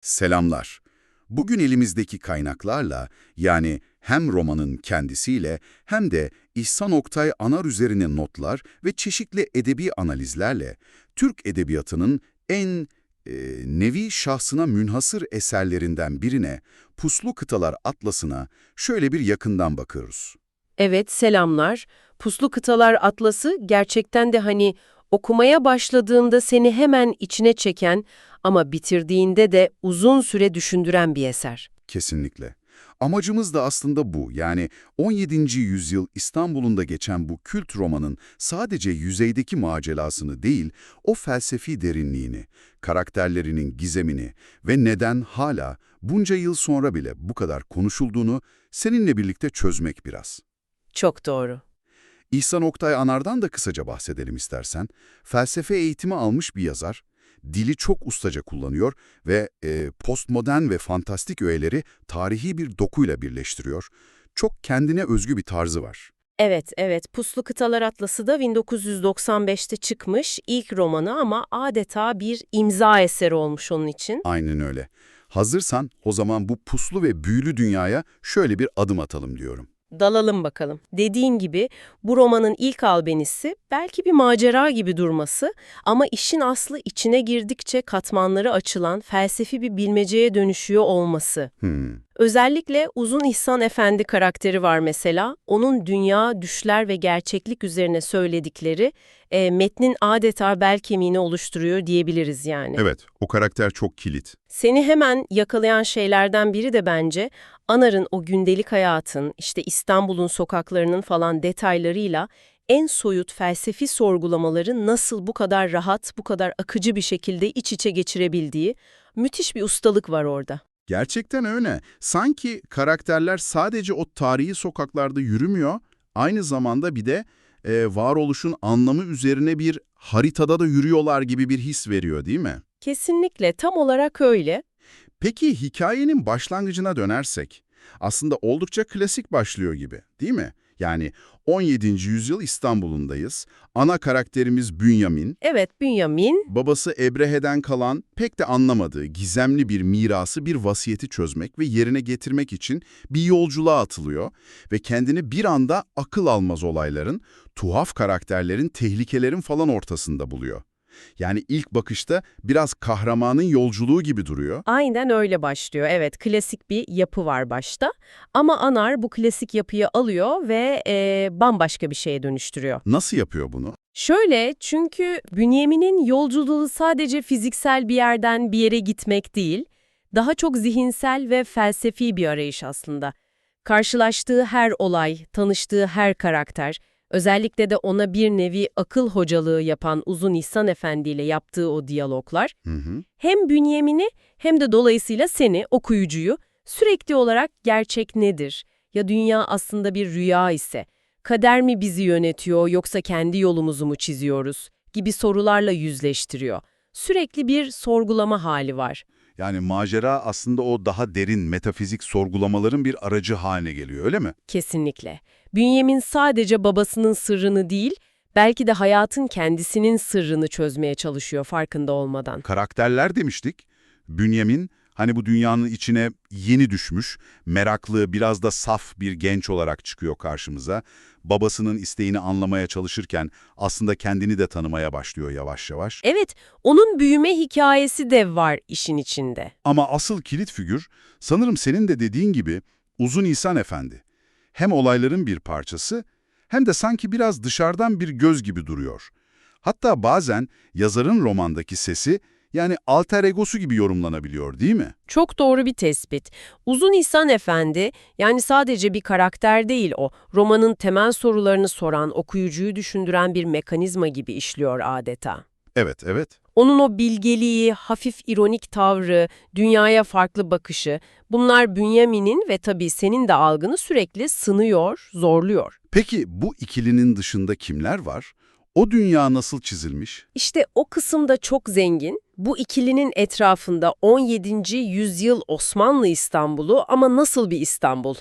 Selamlar. Bugün elimizdeki kaynaklarla yani hem romanın kendisiyle hem de İhsan Oktay Anar üzerine notlar ve çeşitli edebi analizlerle Türk edebiyatının en e, nevi şahsına münhasır eserlerinden birine Puslu Kıtalar Atlası'na şöyle bir yakından bakıyoruz. Evet, selamlar. Puslu Kıtalar Atlası gerçekten de hani okumaya başladığında seni hemen içine çeken ama bitirdiğinde de uzun süre düşündüren bir eser. Kesinlikle. Amacımız da aslında bu. Yani 17. yüzyıl İstanbul'unda geçen bu kült romanın sadece yüzeydeki macerasını değil, o felsefi derinliğini, karakterlerinin gizemini ve neden hala bunca yıl sonra bile bu kadar konuşulduğunu seninle birlikte çözmek biraz. Çok doğru. İhsan Oktay Anar'dan da kısaca bahsedelim istersen. Felsefe eğitimi almış bir yazar, dili çok ustaca kullanıyor ve e, postmodern ve fantastik öğeleri tarihi bir dokuyla birleştiriyor. Çok kendine özgü bir tarzı var. Evet, evet. Puslu Kıtalar Atlası da 1995'te çıkmış ilk romanı ama adeta bir imza eseri olmuş onun için. Aynen öyle. Hazırsan o zaman bu puslu ve büyülü dünyaya şöyle bir adım atalım diyorum. Dalalım bakalım. Dediğin gibi bu romanın ilk albenisi belki bir macera gibi durması ama işin aslı içine girdikçe katmanları açılan felsefi bir bilmeceye dönüşüyor olması. Hmm. Özellikle Uzun İhsan Efendi karakteri var mesela. Onun dünya, düşler ve gerçeklik üzerine söyledikleri e, metnin adeta bel kemiğini oluşturuyor diyebiliriz yani. Evet, o karakter çok kilit. Seni hemen yakalayan şeylerden biri de bence Anar'ın o gündelik hayatın, işte İstanbul'un sokaklarının falan detaylarıyla en soyut felsefi sorgulamaları nasıl bu kadar rahat, bu kadar akıcı bir şekilde iç içe geçirebildiği müthiş bir ustalık var orada. Gerçekten öyle. Sanki karakterler sadece o tarihi sokaklarda yürümüyor, aynı zamanda bir de e, varoluşun anlamı üzerine bir haritada da yürüyorlar gibi bir his veriyor değil mi? Kesinlikle tam olarak öyle. Peki hikayenin başlangıcına dönersek, aslında oldukça klasik başlıyor gibi değil mi? Yani 17. yüzyıl İstanbul'undayız. Ana karakterimiz Bünyamin, Evet Bünyamin, babası Ebrehe'den kalan pek de anlamadığı gizemli bir mirası bir vasiyeti çözmek ve yerine getirmek için bir yolculuğa atılıyor ve kendini bir anda akıl almaz olayların, tuhaf karakterlerin, tehlikelerin falan ortasında buluyor. Yani ilk bakışta biraz kahramanın yolculuğu gibi duruyor. aynen öyle başlıyor. Evet klasik bir yapı var başta ama Anar bu klasik yapıyı alıyor ve e, bambaşka bir şeye dönüştürüyor. Nasıl yapıyor bunu? Şöyle çünkü Bünyamin'in yolculuğu sadece fiziksel bir yerden bir yere gitmek değil, daha çok zihinsel ve felsefi bir arayış aslında. Karşılaştığı her olay, tanıştığı her karakter, özellikle de ona bir nevi akıl hocalığı yapan Uzun İhsan Efendi ile yaptığı o diyaloglar, Hı hı. hem Bünyamin'i hem de dolayısıyla seni, okuyucuyu, sürekli olarak gerçek nedir? Ya dünya aslında bir rüya ise, kader mi bizi yönetiyor yoksa kendi yolumuzu mu çiziyoruz? gibi sorularla yüzleştiriyor. Sürekli bir sorgulama hali var. Yani macera aslında o daha derin metafizik sorgulamaların bir aracı haline geliyor öyle mi? Kesinlikle. Bünyamin sadece babasının sırrını değil, belki de hayatın kendisinin sırrını çözmeye çalışıyor farkında olmadan. Karakterler demiştik. Bünyamin hani bu dünyanın içine yeni düşmüş, meraklı, biraz da saf bir genç olarak çıkıyor karşımıza. Babasının isteğini anlamaya çalışırken aslında kendini de tanımaya başlıyor yavaş yavaş. Evet, onun büyüme hikayesi de var işin içinde. Ama asıl kilit figür sanırım senin de dediğin gibi Uzun İhsan Efendi. Hem olayların bir parçası hem de sanki biraz dışarıdan bir göz gibi duruyor. Hatta bazen yazarın romandaki sesi yani alter egosu gibi yorumlanabiliyor değil mi? Çok doğru bir tespit. Uzun İhsan Efendi, yani sadece bir karakter değil o, romanın temel sorularını soran, okuyucuyu düşündüren bir mekanizma gibi işliyor adeta. Evet, evet. Onun o bilgeliği, hafif ironik tavrı, dünyaya farklı bakışı, bunlar Bünyamin'in ve tabii senin de algını sürekli sınıyor, zorluyor. Peki bu ikilinin dışında kimler var? O dünya nasıl çizilmiş? İşte o kısımda çok zengin. Bu ikilinin etrafında 17. yüzyıl Osmanlı İstanbul'u ama nasıl bir İstanbul?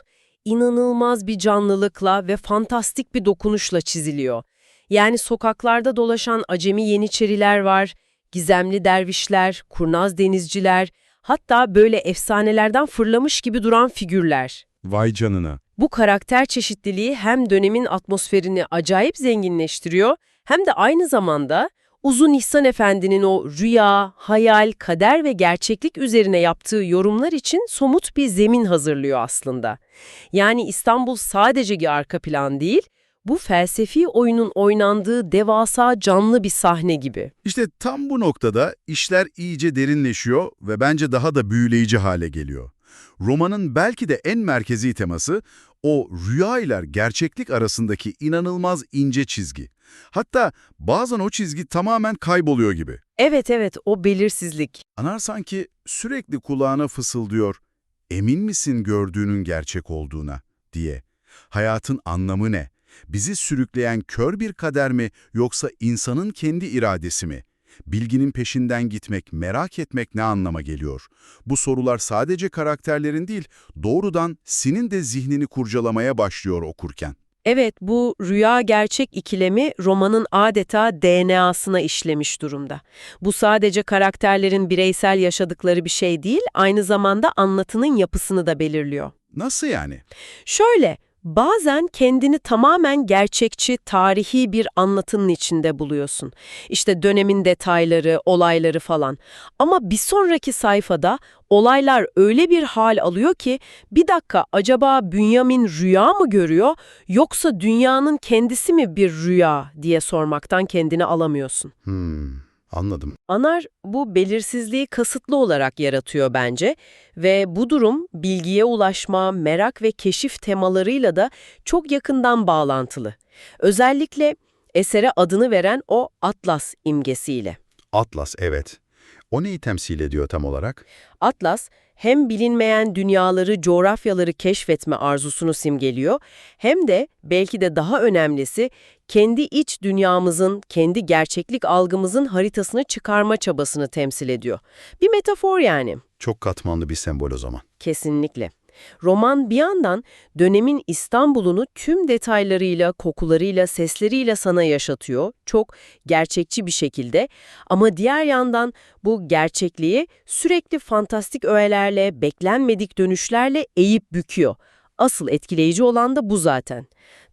İnanılmaz bir canlılıkla ve fantastik bir dokunuşla çiziliyor. Yani sokaklarda dolaşan acemi yeniçeriler var, gizemli dervişler, kurnaz denizciler, Hatta böyle efsanelerden fırlamış gibi duran figürler. Vay canına. Bu karakter çeşitliliği hem dönemin atmosferini acayip zenginleştiriyor hem de aynı zamanda Uzun İhsan Efendi'nin o rüya, hayal, kader ve gerçeklik üzerine yaptığı yorumlar için somut bir zemin hazırlıyor aslında. Yani İstanbul sadece bir arka plan değil, bu felsefi oyunun oynandığı devasa canlı bir sahne gibi. İşte tam bu noktada işler iyice derinleşiyor ve bence daha da büyüleyici hale geliyor. Romanın belki de en merkezi teması o rüya ile gerçeklik arasındaki inanılmaz ince çizgi. Hatta bazen o çizgi tamamen kayboluyor gibi. Evet evet o belirsizlik. Anar sanki sürekli kulağına fısıldıyor, emin misin gördüğünün gerçek olduğuna diye. Hayatın anlamı ne? Bizi sürükleyen kör bir kader mi yoksa insanın kendi iradesi mi? Bilginin peşinden gitmek, merak etmek ne anlama geliyor? Bu sorular sadece karakterlerin değil, doğrudan senin de zihnini kurcalamaya başlıyor okurken. Evet, bu rüya-gerçek ikilemi romanın adeta DNA'sına işlemiş durumda. Bu sadece karakterlerin bireysel yaşadıkları bir şey değil, aynı zamanda anlatının yapısını da belirliyor. Nasıl yani? Şöyle, bazen kendini tamamen gerçekçi, tarihi bir anlatının içinde buluyorsun. İşte dönemin detayları, olayları falan. Ama bir sonraki sayfada olaylar öyle bir hal alıyor ki bir dakika acaba Bünyamin rüya mı görüyor yoksa dünyanın kendisi mi bir rüya diye sormaktan kendini alamıyorsun. Hmm, anladım. Anar bu belirsizliği kasıtlı olarak yaratıyor bence ve bu durum bilgiye ulaşma, merak ve keşif temalarıyla da çok yakından bağlantılı. Özellikle esere adını veren o Atlas imgesiyle. Atlas, evet. O neyi temsil ediyor tam olarak? Atlas hem bilinmeyen dünyaları, coğrafyaları keşfetme arzusunu simgeliyor hem de belki de daha önemlisi kendi iç dünyamızın, kendi gerçeklik algımızın haritasını çıkarma çabasını temsil ediyor. Bir metafor yani. Çok katmanlı bir sembol o zaman. Kesinlikle. Roman bir yandan dönemin İstanbul'unu tüm detaylarıyla, kokularıyla, sesleriyle sana yaşatıyor. Çok gerçekçi bir şekilde. Ama diğer yandan bu gerçekliği sürekli fantastik öğelerle, beklenmedik dönüşlerle eğip büküyor. Asıl etkileyici olan da bu zaten.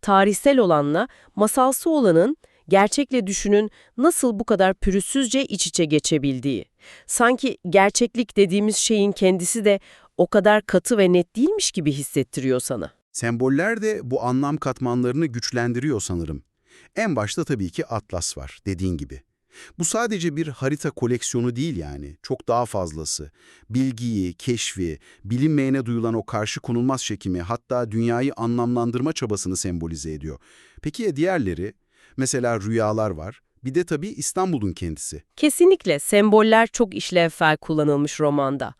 Tarihsel olanla masalsı olanın gerçekle düşünün nasıl bu kadar pürüzsüzce iç içe geçebildiği. Sanki gerçeklik dediğimiz şeyin kendisi de o kadar katı ve net değilmiş gibi hissettiriyor sana. Semboller de bu anlam katmanlarını güçlendiriyor sanırım. En başta tabii ki Atlas var, dediğin gibi. Bu sadece bir harita koleksiyonu değil yani, çok daha fazlası. Bilgiyi, keşfi, bilinmeyene duyulan o karşı konulmaz çekimi, hatta dünyayı anlamlandırma çabasını sembolize ediyor. Peki ya diğerleri? Mesela rüyalar var, bir de tabii İstanbul'un kendisi. Kesinlikle semboller çok işlevsel kullanılmış romanda.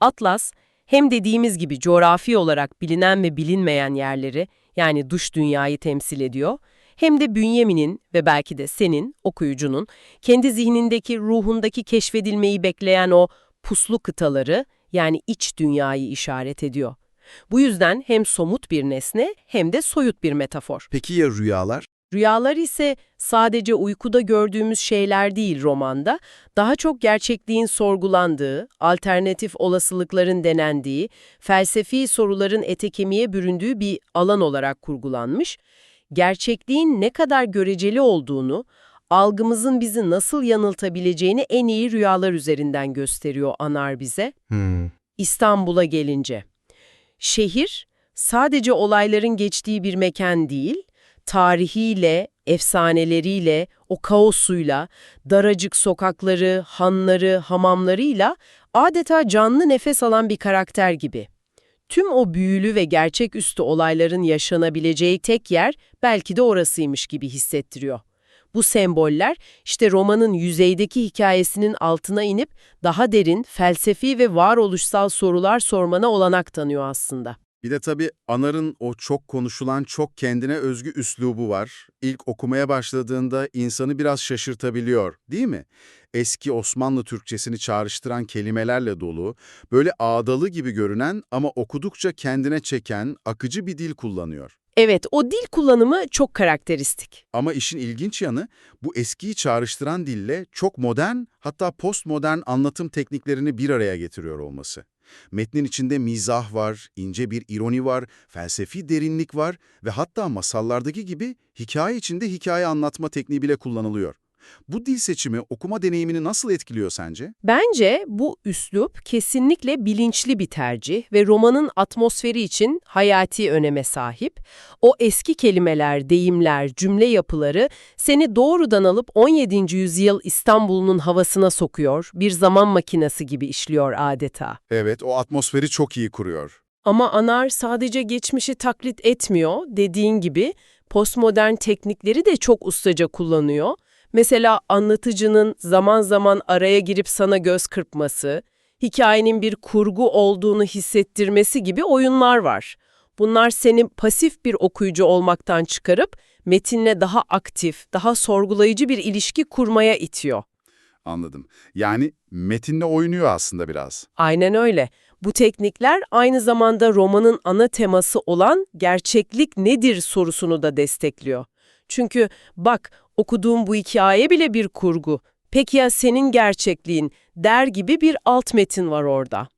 Atlas, hem dediğimiz gibi coğrafi olarak bilinen ve bilinmeyen yerleri, yani dış dünyayı temsil ediyor, hem de Bünyamin'in ve belki de senin, okuyucunun, kendi zihnindeki, ruhundaki keşfedilmeyi bekleyen o puslu kıtaları, yani iç dünyayı işaret ediyor. Bu yüzden hem somut bir nesne hem de soyut bir metafor. Peki ya rüyalar? Rüyalar ise sadece uykuda gördüğümüz şeyler değil romanda, daha çok gerçekliğin sorgulandığı, alternatif olasılıkların denendiği, felsefi soruların ete kemiğe büründüğü bir alan olarak kurgulanmış, gerçekliğin ne kadar göreceli olduğunu, algımızın bizi nasıl yanıltabileceğini en iyi rüyalar üzerinden gösteriyor Anar bize. Hmm. İstanbul'a gelince. Şehir sadece olayların geçtiği bir mekan değil, tarihiyle, efsaneleriyle, o kaosuyla, daracık sokakları, hanları, hamamlarıyla adeta canlı nefes alan bir karakter gibi. Tüm o büyülü ve gerçeküstü olayların yaşanabileceği tek yer belki de orasıymış gibi hissettiriyor. Bu semboller işte romanın yüzeydeki hikayesinin altına inip daha derin, felsefi ve varoluşsal sorular sormana olanak tanıyor aslında. Bir de tabii Anar'ın o çok konuşulan, çok kendine özgü üslubu var. İlk okumaya başladığında insanı biraz şaşırtabiliyor, değil mi? Eski Osmanlı Türkçesini çağrıştıran kelimelerle dolu, böyle ağdalı gibi görünen ama okudukça kendine çeken, akıcı bir dil kullanıyor. Evet, o dil kullanımı çok karakteristik. Ama işin ilginç yanı bu eskiyi çağrıştıran dille çok modern hatta postmodern anlatım tekniklerini bir araya getiriyor olması. Metnin içinde mizah var, ince bir ironi var, felsefi derinlik var ve hatta masallardaki gibi hikaye içinde hikaye anlatma tekniği bile kullanılıyor. Bu dil seçimi okuma deneyimini nasıl etkiliyor sence? Bence bu üslup kesinlikle bilinçli bir tercih ve romanın atmosferi için hayati öneme sahip. O eski kelimeler, deyimler, cümle yapıları seni doğrudan alıp 17. yüzyıl İstanbul'un havasına sokuyor, bir zaman makinesi gibi işliyor adeta. Evet, o atmosferi çok iyi kuruyor. Ama Anar sadece geçmişi taklit etmiyor, dediğin gibi postmodern teknikleri de çok ustaca kullanıyor. Mesela anlatıcının zaman zaman araya girip sana göz kırpması, hikayenin bir kurgu olduğunu hissettirmesi gibi oyunlar var. Bunlar seni pasif bir okuyucu olmaktan çıkarıp metinle daha aktif, daha sorgulayıcı bir ilişki kurmaya itiyor. Anladım. Yani metinle oynuyor aslında biraz. Aynen öyle. Bu teknikler aynı zamanda romanın ana teması olan gerçeklik nedir sorusunu da destekliyor. Çünkü bak okuduğum bu hikaye bile bir kurgu. Peki ya senin gerçekliğin der gibi bir alt metin var orada.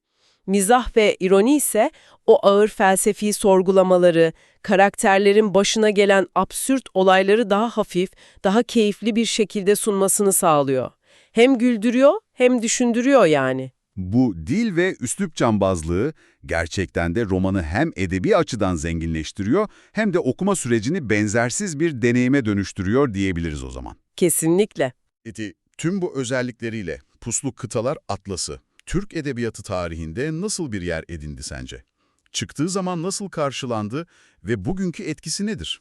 Mizah ve ironi ise o ağır felsefi sorgulamaları, karakterlerin başına gelen absürt olayları daha hafif, daha keyifli bir şekilde sunmasını sağlıyor. Hem güldürüyor hem düşündürüyor yani. Bu dil ve üslup cambazlığı gerçekten de romanı hem edebi açıdan zenginleştiriyor hem de okuma sürecini benzersiz bir deneyime dönüştürüyor diyebiliriz o zaman. Kesinlikle. Eti, tüm bu özellikleriyle Puslu Kıtalar Atlası, Türk edebiyatı tarihinde nasıl bir yer edindi sence? Çıktığı zaman nasıl karşılandı ve bugünkü etkisi nedir?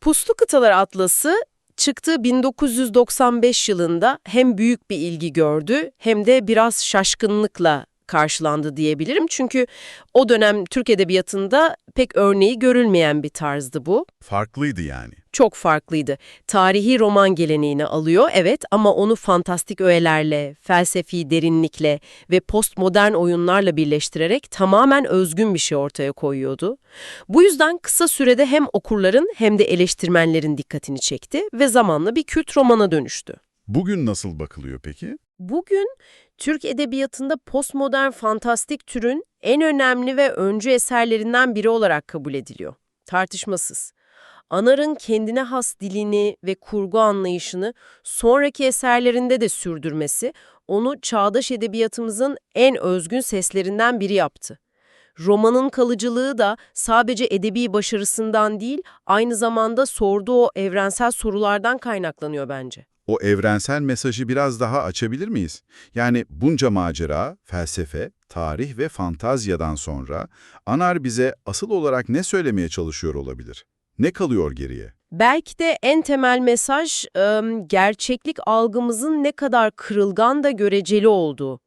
Puslu Kıtalar Atlası çıktığı 1995 yılında hem büyük bir ilgi gördü hem de biraz şaşkınlıkla karşılandı diyebilirim. Çünkü o dönem Türk edebiyatında pek örneği görülmeyen bir tarzdı bu. Farklıydı yani. Çok farklıydı. Tarihi roman geleneğini alıyor evet ama onu fantastik öğelerle, felsefi derinlikle ve postmodern oyunlarla birleştirerek tamamen özgün bir şey ortaya koyuyordu. Bu yüzden kısa sürede hem okurların hem de eleştirmenlerin dikkatini çekti ve zamanla bir kült romana dönüştü. Bugün nasıl bakılıyor peki? Bugün Türk edebiyatında postmodern fantastik türün en önemli ve öncü eserlerinden biri olarak kabul ediliyor. Tartışmasız. Anar'ın kendine has dilini ve kurgu anlayışını sonraki eserlerinde de sürdürmesi onu çağdaş edebiyatımızın en özgün seslerinden biri yaptı. Romanın kalıcılığı da sadece edebi başarısından değil, aynı zamanda sorduğu o evrensel sorulardan kaynaklanıyor bence. O evrensel mesajı biraz daha açabilir miyiz? Yani bunca macera, felsefe, tarih ve fantazyadan sonra Anar bize asıl olarak ne söylemeye çalışıyor olabilir? Ne kalıyor geriye? Belki de en temel mesaj gerçeklik algımızın ne kadar kırılgan da göreceli olduğu.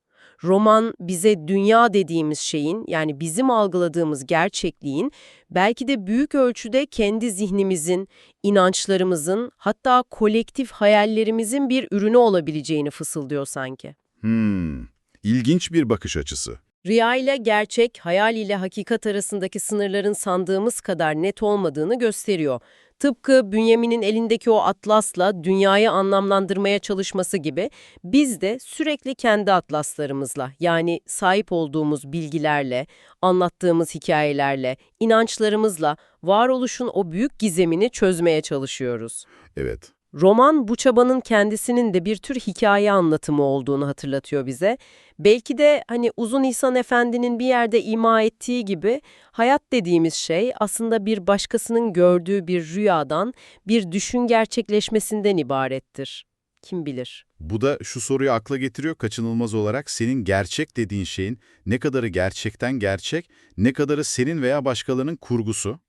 Roman bize dünya dediğimiz şeyin yani bizim algıladığımız gerçekliğin belki de büyük ölçüde kendi zihnimizin, inançlarımızın hatta kolektif hayallerimizin bir ürünü olabileceğini fısıldıyor sanki. Hmm, ilginç bir bakış açısı. Rüya ile gerçek, hayal ile hakikat arasındaki sınırların sandığımız kadar net olmadığını gösteriyor. Tıpkı Bünyamin'in elindeki o atlasla dünyayı anlamlandırmaya çalışması gibi biz de sürekli kendi atlaslarımızla yani sahip olduğumuz bilgilerle, anlattığımız hikayelerle, inançlarımızla varoluşun o büyük gizemini çözmeye çalışıyoruz. Evet. Roman bu çabanın kendisinin de bir tür hikaye anlatımı olduğunu hatırlatıyor bize. Belki de hani Uzun İhsan Efendi'nin bir yerde ima ettiği gibi hayat dediğimiz şey aslında bir başkasının gördüğü bir rüyadan, bir düşün gerçekleşmesinden ibarettir. Kim bilir? Bu da şu soruyu akla getiriyor kaçınılmaz olarak senin gerçek dediğin şeyin ne kadarı gerçekten gerçek, ne kadarı senin veya başkalarının kurgusu?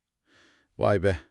Vay be.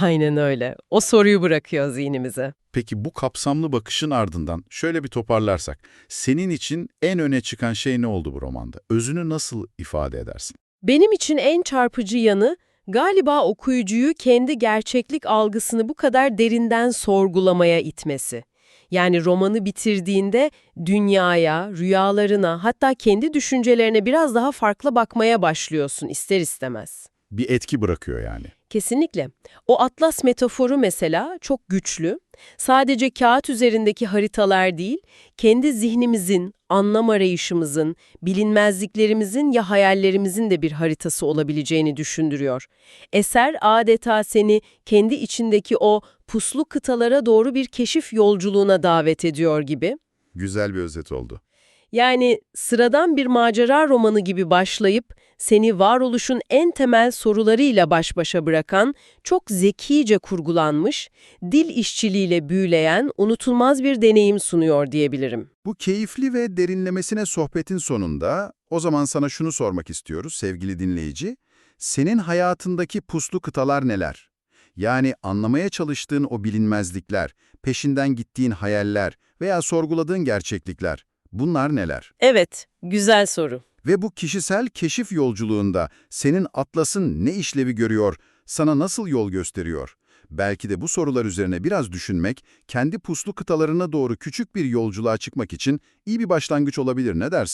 Aynen öyle. O soruyu bırakıyor zihnimize. Peki bu kapsamlı bakışın ardından şöyle bir toparlarsak, senin için en öne çıkan şey ne oldu bu romanda? Özünü nasıl ifade edersin? Benim için en çarpıcı yanı galiba okuyucuyu kendi gerçeklik algısını bu kadar derinden sorgulamaya itmesi. Yani romanı bitirdiğinde dünyaya, rüyalarına, hatta kendi düşüncelerine biraz daha farklı bakmaya başlıyorsun ister istemez. Bir etki bırakıyor yani. Kesinlikle. O atlas metaforu mesela çok güçlü. Sadece kağıt üzerindeki haritalar değil, kendi zihnimizin, anlam arayışımızın, bilinmezliklerimizin ya hayallerimizin de bir haritası olabileceğini düşündürüyor. Eser adeta seni kendi içindeki o puslu kıtalara doğru bir keşif yolculuğuna davet ediyor gibi. Güzel bir özet oldu. Yani sıradan bir macera romanı gibi başlayıp seni varoluşun en temel sorularıyla baş başa bırakan, çok zekice kurgulanmış, dil işçiliğiyle büyüleyen, unutulmaz bir deneyim sunuyor diyebilirim. Bu keyifli ve derinlemesine sohbetin sonunda o zaman sana şunu sormak istiyoruz sevgili dinleyici. Senin hayatındaki puslu kıtalar neler? Yani anlamaya çalıştığın o bilinmezlikler, peşinden gittiğin hayaller veya sorguladığın gerçeklikler. Bunlar neler? Evet, güzel soru. Ve bu kişisel keşif yolculuğunda senin atlasın ne işlevi görüyor, sana nasıl yol gösteriyor? Belki de bu sorular üzerine biraz düşünmek, kendi puslu kıtalarına doğru küçük bir yolculuğa çıkmak için iyi bir başlangıç olabilir ne dersin?